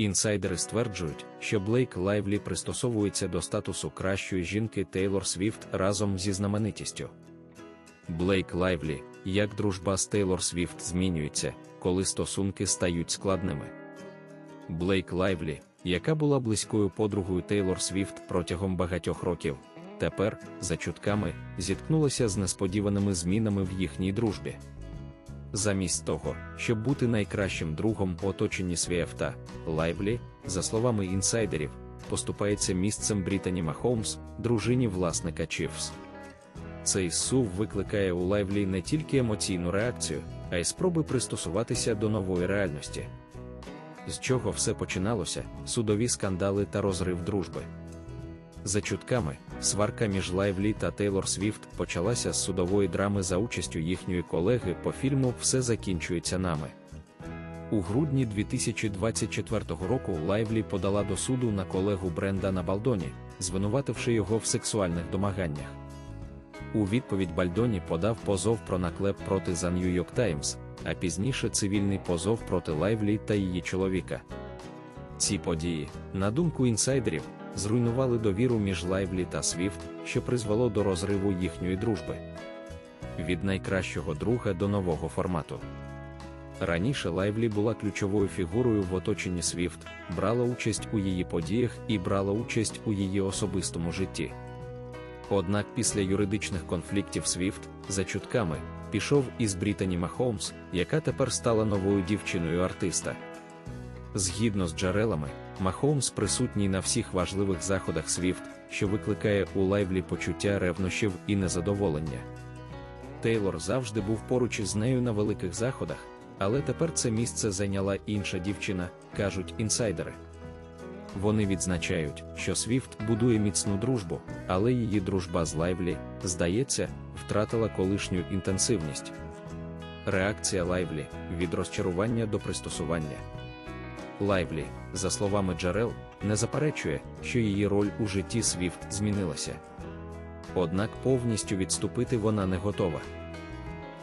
Інсайдери стверджують, що Блейк Лайвлі пристосовується до статусу кращої жінки Тейлор Свіфт разом зі знаменитістю. Блейк Лайвлі, як дружба з Тейлор Свіфт змінюється, коли стосунки стають складними. Блейк Лайвлі, яка була близькою подругою Тейлор Свіфт протягом багатьох років, тепер, за чутками, зіткнулася з несподіваними змінами в їхній дружбі. Замість того, щоб бути найкращим другом у оточенні Свіфта, Лайвлі, за словами інсайдерів, поступається місцем Брітані Махоумс, дружині власника Чіфс. Цей сув викликає у Лайвлі не тільки емоційну реакцію, а й спроби пристосуватися до нової реальності. З чого все починалося, судові скандали та розрив дружби. За чутками, сварка між Лайвлі та Тейлор Свіфт почалася з судової драми за участю їхньої колеги по фільму Все закінчується нами. У грудні 2024 року Лайвлі подала до суду на колегу Брендана Балдоні, звинувативши його в сексуальних домаганнях. У відповідь Бальдоні подав позов про наклеп проти The New York Times, а пізніше цивільний позов проти Лайвлі та її чоловіка. Ці події, на думку інсайдерів, зруйнували довіру між Лайвлі та Свіфт, що призвело до розриву їхньої дружби. Від найкращого друга до нового формату. Раніше Лайвлі була ключовою фігурою в оточенні Свіфт, брала участь у її подіях і брала участь у її особистому житті. Однак після юридичних конфліктів Свіфт, за чутками, пішов із Брітані Махомс, яка тепер стала новою дівчиною артиста. Згідно з джерелами, Махомс присутній на всіх важливих заходах Свіфт, що викликає у лайвлі почуття ревнощів і незадоволення. Тейлор завжди був поруч із нею на великих заходах, але тепер це місце зайняла інша дівчина, кажуть інсайдери. Вони відзначають, що Свіфт будує міцну дружбу, але її дружба з Лайвлі, здається, втратила колишню інтенсивність. Реакція Лайвлі від розчарування до пристосування. Лайвлі, за словами Джерел, не заперечує, що її роль у житті Свіфт змінилася. Однак повністю відступити вона не готова.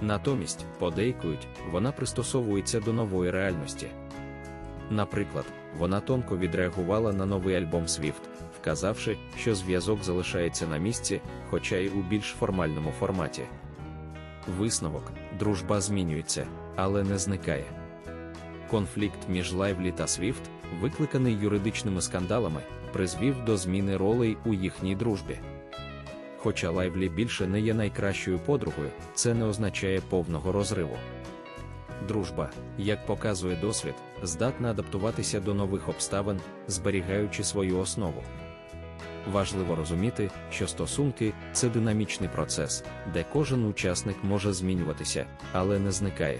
Натомість, подейкують, вона пристосовується до нової реальності. Наприклад, вона тонко відреагувала на новий альбом Swift, вказавши, що зв'язок залишається на місці, хоча й у більш формальному форматі. Висновок, дружба змінюється, але не зникає. Конфлікт між Лайвлі та Свіфт, викликаний юридичними скандалами, призвів до зміни ролей у їхній дружбі. Хоча Лайвлі більше не є найкращою подругою, це не означає повного розриву. Дружба, як показує досвід, здатна адаптуватися до нових обставин, зберігаючи свою основу. Важливо розуміти, що стосунки це динамічний процес, де кожен учасник може змінюватися, але не зникає.